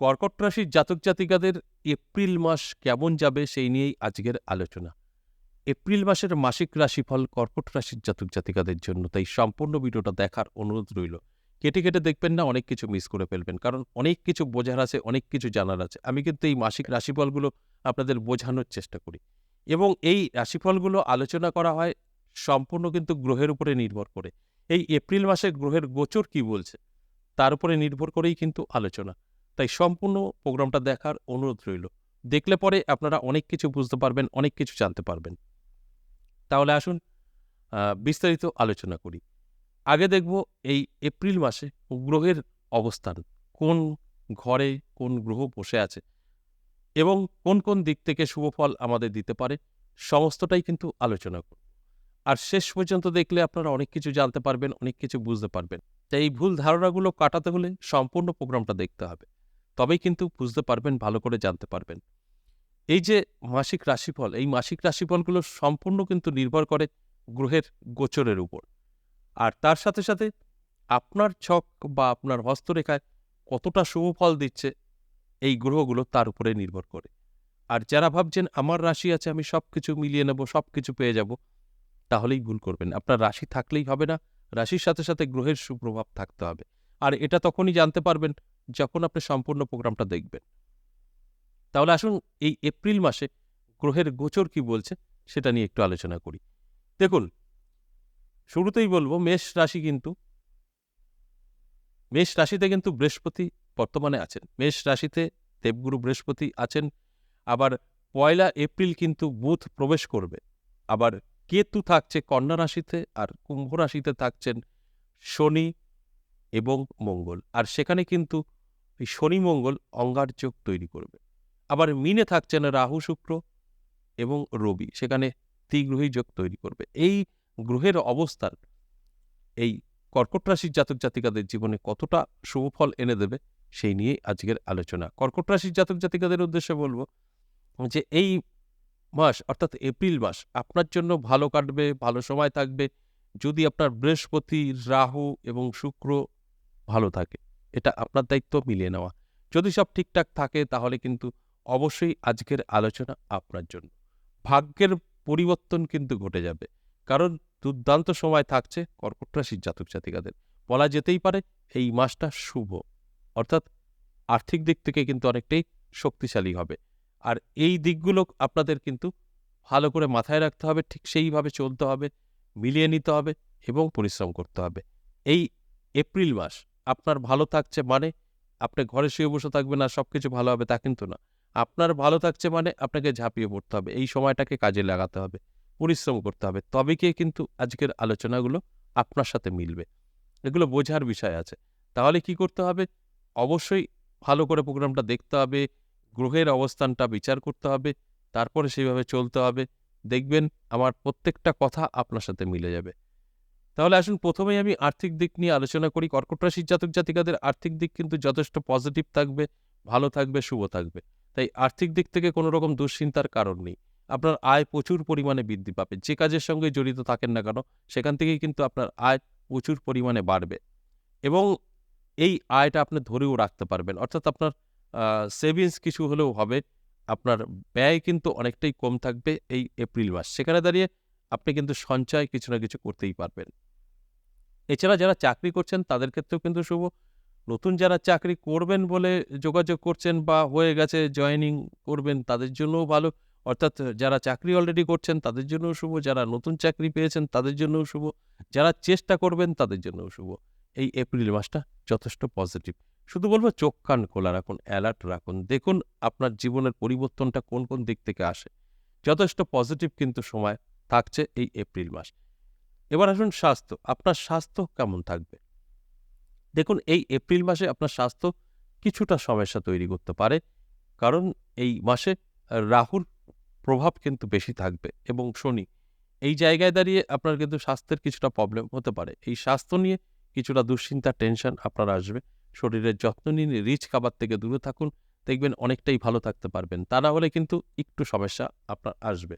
কর্কট রাশির জাতক জাতিকাদের এপ্রিল মাস কেমন যাবে সেই নিয়েই আজকের আলোচনা। এপ্রিল মাসের মাসিক রাশিফল কর্কট রাশির জাতক জাতিকাদের জন্য, তাই সম্পূর্ণ ভিডিওটা দেখার অনুরোধ রইল। কেটে কেটে দেখবেন না, অনেক কিছু মিস করে ফেলবেন, কারণ অনেক কিছু বোঝার আছে, অনেক কিছু জানার আছে। আমি কিন্তু এই মাসিক রাশিফলগুলো আপনাদের বোঝানোর চেষ্টা করি। এবং এই রাশিফলগুলো আলোচনা করা হয় সম্পূর্ণ কিন্তু গ্রহের উপরে নির্ভর করে। এই এপ্রিল মাসে গ্রহের গোচর কি বলছে, তার উপরে নির্ভর করেই কিন্তু আলোচনা। তাই সম্পূর্ণ প্রোগ্রামটা দেখার অনুরোধ রইল। দেখলে পরে আপনারা অনেক কিছু বুঝতে পারবেন, অনেক কিছু জানতে পারবেন। তাহলে আসুন বিস্তারিত আলোচনা করি। আগে দেখব এই এপ্রিল মাসে গ্রহের অবস্থান, কোন ঘরে কোন গ্রহ বসে আছে এবং কোন কোন দিক থেকে শুভ ফল আমাদের দিতে পারে, সমস্তটাই কিন্তু আলোচনা করব। আর শেষ পর্যন্ত দেখলে আপনারা অনেক কিছু জানতে পারবেন, অনেক কিছু বুঝতে পারবেন। তাই এই ভুল ধারণাগুলো কাটাতে হলে সম্পূর্ণ প্রোগ্রামটা দেখতে হবে। তবেই কিন্তু বুঝতে পারবেন, ভালো করে জানতে পারবেন। এই যে মাসিক রাশিফল, এই মাসিক রাশিফলগুলো সম্পূর্ণ কিন্তু নির্ভর করে গ্রহের গোচরের উপর। আর তার সাথে সাথে আপনার ছক বা আপনার হস্তরেখায় কতটা শুভ ফল দিচ্ছে, এই গ্রহগুলো তার উপরে নির্ভর করে। আর যারা ভাবছেন, আমার রাশি আছে, আমি সব কিছু মিলিয়ে নেব সব কিছু পেয়ে যাব, তাহলেই ভুল করবেন। আপনার রাশি থাকলেই হবে না, রাশির সাথে সাথে গ্রহের সুপ্রভাব থাকতে হবে। আর এটা তখনই জানতে পারবেন যখন আপনি সম্পূর্ণ প্রোগ্রামটা দেখবেন। তাহলে আসুন এই এপ্রিল মাসে গ্রহের গোচর কি বলছে সেটা নিয়ে একটু আলোচনা করি। দেখুন, শুরুতেই বলব মেষ রাশি কিন্তু, মেষ রাশিতে কিন্তু বৃহস্পতি বর্তমানে আছেন। মেষ রাশিতে দেবগুরু বৃহস্পতি আছেন, আবার পয়লা এপ্রিল কিন্তু বুধ প্রবেশ করবে। আবার কেতু থাকছে কন্যা রাশিতে আর কুম্ভ রাশিতে থাকছেন শনি এবং মঙ্গল। আর সেখানে কিন্তু এই শনি মঙ্গল অঙ্গার যোগ তৈরি করবে। আবার মিনে থাকছেন রাহু শুক্র এবং রবি, সেখানে ত্রিগ্রহী যোগ তৈরি করবে। এই গ্রহের অবস্থান এই কর্কট রাশির জাতক জাতিকাদের জীবনে কতটা শুভ ফল এনে দেবে, সেই নিয়েই আজকের আলোচনা। কর্কট রাশির জাতক জাতিকাদের উদ্দেশ্যে বলব যে এই মাস, অর্থাৎ এপ্রিল মাস, আপনার জন্য ভালো কাটবে, ভালো সময় থাকবে। যদি আপনার বৃহস্পতি, রাহু এবং শুক্র ভালো থাকে এটা আপনার দায়িত্ব মিলিয়ে নেওয়া। যদি সব ঠিকঠাক থাকে, তাহলে কিন্তু অবশ্যই আজকের আলোচনা আপনার জন্য। ভাগ্যের পরিবর্তন কিন্তু ঘটে যাবে। কারণ দুর্দান্ত সময় থাকছে কর্কট রাশির জাতক জাতিকাদের। বলা যেতেই পারে এই মাসটা শুভ। অর্থাৎ আর্থিক দিক থেকে কিন্তু অনেকটাই শক্তিশালী হবে। আর এই দিকগুলো আপনাদের কিন্তু ভালো করে মাথায় রাখতে হবে, ঠিক সেইভাবে চলতে হবে, মিলিয়ে নিতে হবে এবং পরিশ্রম করতে হবে। এই এপ্রিল মাস আপনার ভালো থাকছে মানে আপনি ঘরে শুয়ে বসে থাকবেন আর সব কিছু ভালো হবে তা কিন্তু না। আপনার ভালো থাকছে মানে আপনাকে ঝাঁপিয়ে পড়তে হবে। এই সময়টাকে কাজে লাগাতে হবে, পরিশ্রম করতে হবে। তবে গিয়ে কিন্তু আজকের আলোচনাগুলো আপনার সাথে মিলবে। এগুলো বোঝার বিষয় আছে। তাহলে কি করতে হবে? অবশ্যই ভালো করে প্রোগ্রামটা দেখতে হবে, গ্রহের অবস্থানটা বিচার করতে হবে, তারপরে সেইভাবে চলতে হবে। দেখবেন আমার প্রত্যেকটা কথা আপনার সাথে মিলে যাবে। তাহলে আসুন প্রথমেই আমি আর্থিক দিক নিয়ে আলোচনা করি। কর্কট রাশির জাতক জাতিকাদের আর্থিক দিক কিন্তু যথেষ্ট পজিটিভ থাকবে, ভালো থাকবে, শুভ থাকবে। তাই আর্থিক দিক থেকে কোনো রকম দুশ্চিন্তার কারণ নেই। আপনার আয় প্রচুর পরিমাণে বৃদ্ধি পাবে। যে কাজের সঙ্গে জড়িত থাকেন না কেন, সেখান থেকেই কিন্তু আপনার আয় প্রচুর পরিমাণে বাড়বে। এবং এই আয়টা আপনি ধরেও রাখতে পারবেন। অর্থাৎ আপনার সেভিংস কিছু হলেও হবে। আপনার ব্যয় কিন্তু অনেকটাই কম থাকবে এই এপ্রিল মাস। সেখানে দাঁড়িয়ে আপনি কিন্তু সঞ্চয় কিছু না কিছু করতেই পারবেন। এছাড়া যারা চাকরি করছেন, তাদের ক্ষেত্রেও কিন্তু শুভ। নতুন যারা চাকরি করবেন বলে যোগাযোগ করছেন বা হয়ে গেছে জয়েনিং করবেন, তাদের জন্যও ভালো। অর্থাৎ যারা চাকরি অলরেডি করছেন, তাদের জন্যও শুভ। যারা নতুন চাকরি পেয়েছেন, তাদের জন্যও শুভ। যারা চেষ্টা করবেন, তাদের জন্যও শুভ। এই এপ্রিল মাসটা যথেষ্ট পজিটিভ শুধু বলব, চোখ কান খোলা রাখুন অ্যালার্ট রাখুন। দেখুন আপনার জীবনের পরিবর্তনটা কোন কোন দিক থেকে আসে। যথেষ্ট পজিটিভ কিন্তু সময় থাকছে এই এপ্রিল মাস। এবার আসুন স্বাস্থ্য, আপনার স্বাস্থ্য কেমন থাকবে? দেখুন, এই এপ্রিল মাসে আপনার স্বাস্থ্য কিছুটা সমস্যা তৈরি করতে পারে, কারণ এই মাসে রাহুর প্রভাব কিন্তু বেশি থাকবে এবং শনি, এই জায়গায় দাঁড়িয়ে আপনার কিন্তু স্বাস্থ্যের কিছুটা প্রবলেম হতে পারে। এই স্বাস্থ্য নিয়ে কিছুটা দুশ্চিন্তা টেনশন আপনার আসবে। শরীরের যত্ন নিন রিচ খাবার থেকে দূরে থাকুন, দেখবেন অনেকটাই ভালো থাকতে পারবেন। তা না হলে কিন্তু একটু সমস্যা আপনার আসবে।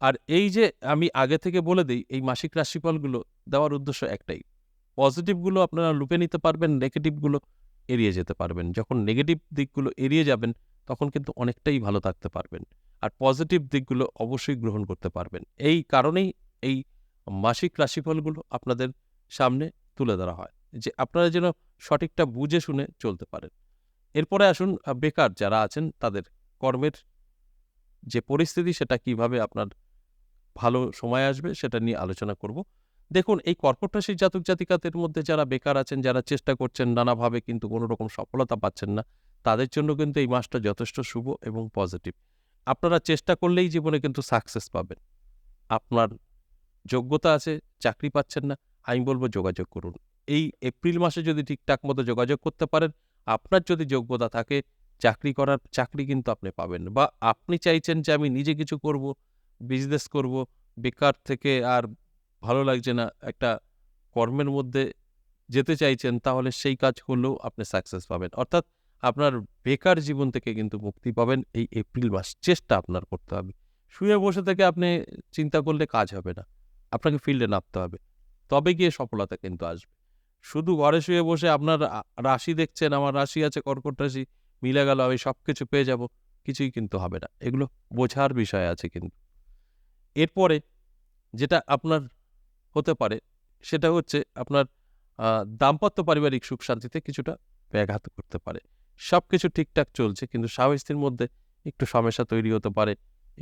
আর এই যে আমি আগে থেকে বলে দিই, এই মাসিক রাশিফলগুলো দেওয়ার উদ্দেশ্য একটাই। পজিটিভগুলো আপনারা লুপে নিতে পারবেন, নেগেটিভগুলো এড়িয়ে যেতে পারবেন। যখন নেগেটিভ দিকগুলো এড়িয়ে যাবেন, তখন কিন্তু অনেকটাই ভালো থাকতে পারবেন। আর পজিটিভ দিকগুলো অবশ্যই গ্রহণ করতে পারবেন। এই কারণেই এই মাসিক রাশিফলগুলো আপনাদের সামনে তুলে ধরা হয়, যে আপনারা যেন সঠিকটা বুঝে শুনে চলতে পারেন। এরপরে আসুন বেকার যারা আছেন, তাদের কর্মের যে পরিস্থিতি, সেটা কীভাবে আপনার ভালো সময় আসবে সেটা নিয়ে আলোচনা করব। দেখুন, এই কর্কট রাশির জাতক জাতিকাদের মধ্যে যারা বেকার আছেন, যারা চেষ্টা করছেন নানাভাবে কিন্তু কোনো রকম সফলতা পাচ্ছেন না, তাদের জন্য কিন্তু এই মাসটা যথেষ্ট শুভ এবং পজিটিভ। আপনারা চেষ্টা করলেই জীবনে কিন্তু সাকসেস পাবেন। আপনার যোগ্যতা আছে, চাকরি পাচ্ছেন না, আমি বলব যোগাযোগ করুন। এই এপ্রিল মাসে যদি ঠিকঠাক মতো যোগাযোগ করতে পারেন, আপনার যদি যোগ্যতা থাকে, চাকরি করার চাকরি কিন্তু আপনি পাবেন বা আপনি চাইছেন যে আমি নিজে কিছু করব বিজনেস করব, বেকার থেকে আর ভালো লাগছে না, একটা কর্মের মধ্যে যেতে চাইছেন, তাহলে সেই কাজ করলেও আপনি সাকসেস পাবেন। অর্থাৎ আপনার বেকার জীবন থেকে কিন্তু মুক্তি পাবেন এই এপ্রিল মাস, চেষ্টা আপনার করতে হবে। শুয়ে বসে থেকে আপনি চিন্তা করলে কাজ হবে না, আপনাকে ফিল্ডে নামতে হবে, তবে গিয়ে সফলতা কিন্তু আসবে। শুধু ঘরে শুয়ে বসে আপনার রাশি দেখছেন, আমার রাশি আছে, কর্কট রাশি, মিলে গেল, আমি সব কিছু পেয়ে যাব, কিছুই কিন্তু হবে না, এগুলো বোঝার বিষয় আছে কিন্তু। এরপরে যেটা আপনার হতে পারে, সেটা হচ্ছে আপনার দাম্পত্য পারিবারিক সুখ শান্তিতে কিছুটা ব্যাঘাত করতে পারে। সব কিছু ঠিকঠাক চলছে, কিন্তু স্বামী স্ত্রীর মধ্যে একটু সমস্যা তৈরি হতে পারে,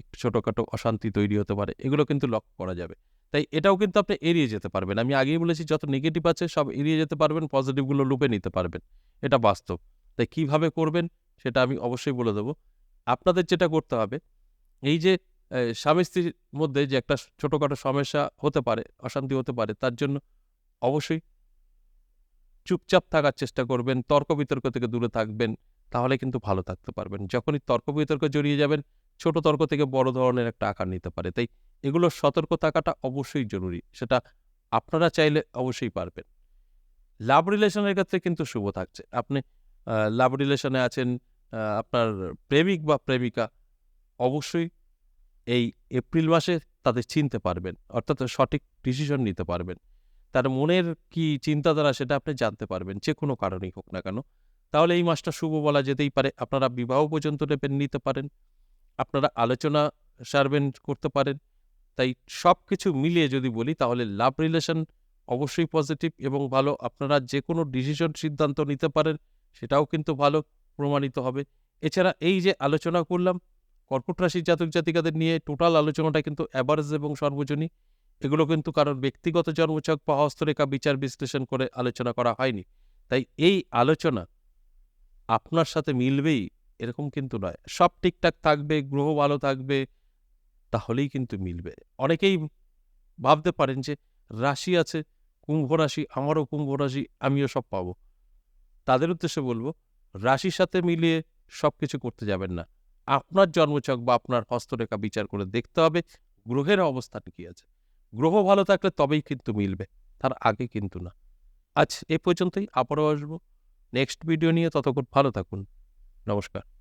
একটু ছোটোখাটো অশান্তি তৈরি হতে পারে, এগুলো কিন্তু লক্ষ্য করা যাবে। তাই এটাও কিন্তু আপনি এড়িয়ে যেতে পারবেন। আমি আগেই বলেছি, যত নেগেটিভ আছে, সব এড়িয়ে যেতে পারবেন পজিটিভগুলো লুপে নিতে পারবেন। এটা বাস্তব। তাই কীভাবে করবেন, সেটা আমি অবশ্যই বলে দেবো। আপনাদের যেটা করতে হবে, এই যে স্বামী স্ত্রীর মধ্যে যে একটা ছোটোখাটো সমস্যা হতে পারে, অশান্তি হতে পারে, তার জন্য অবশ্যই চুপচাপ থাকার চেষ্টা করবেন, তর্ক বিতর্ক থেকে দূরে থাকবেন, তাহলে কিন্তু ভালো থাকতে পারবেন। যখনই তর্ক বিতর্ক জড়িয়ে যাবেন, ছোট তর্ক থেকে বড় ধরনের একটা আকার নিতে পারে। তাই এগুলোর সতর্ক থাকাটা অবশ্যই জরুরি, সেটা আপনারা চাইলে অবশ্যই পারবেন। লাভ রিলেশনের ক্ষেত্রে কিন্তু শুভ থাকছে। আপনি লাভ রিলেশনে আছেন আপনার প্রেমিক বা প্রেমিকা, অবশ্যই এই এপ্রিল মাসে তাদের চিনতে পারবেন, অর্থাৎ সঠিক ডিসিশন নিতে পারবেন। তার মনের কি চিন্তাধারা সেটা আপনি জানতে পারবেন, যে কোনো কারণেই হোক না কেন। তাহলে এই মাসটা শুভ বলা যেতেই পারে। আপনারা বিবাহ পর্যন্ত নেবেন, নিতে পারেন। আপনারা আলোচনা সারবেন, করতে পারেন। তাই সব কিছু মিলিয়ে যদি বলি, তাহলে লাভ রিলেশন অবশ্যই পজিটিভ এবং ভালো। আপনারা যে কোনো ডিসিশন সিদ্ধান্ত নিতে পারেন, সেটাও কিন্তু ভালো, প্রমাণিত হবে। এছাড়া এই যে আলোচনা করলাম কর্কট রাশির জাতক জাতিকাদের নিয়ে টোটাল আলোচনাটা কিন্তু অ্যাভারেজ এবং সর্বজনী এগুলো কিন্তু কারোর ব্যক্তিগত জন্মছক বা হস্তরেখা বিচার বিশ্লেষণ করে আলোচনা করা হয়নি। তাই এই আলোচনা আপনার সাথে মিলবেই, এরকম কিন্তু নয়। সব ঠিকঠাক থাকবে, গ্রহ ভালো থাকবে, তাহলেই কিন্তু মিলবে। অনেকেই ভাবতে পারেন যে রাশি আছে, কুম্ভ রাশি, আমারও কুম্ভ রাশি, আমিও সব পাবো। তাদের উদ্দেশ্যে বলব, রাশির সাথে মিলিয়ে সব কিছু করতে যাবেন না। আপনার জন্মচক বা আপনার হস্তরেখা বিচার করে দেখতে হবে গ্রহের অবস্থান কি আছে। গ্রহ ভালো থাকলে তবেই কিন্তু মিলবে, তার আগে কিন্তু না। আজ এ পর্যন্তই, আবারও আসব। নেক্সট ভিডিও নিয়ে ততক্ষণ ভালো থাকুন। নমস্কার।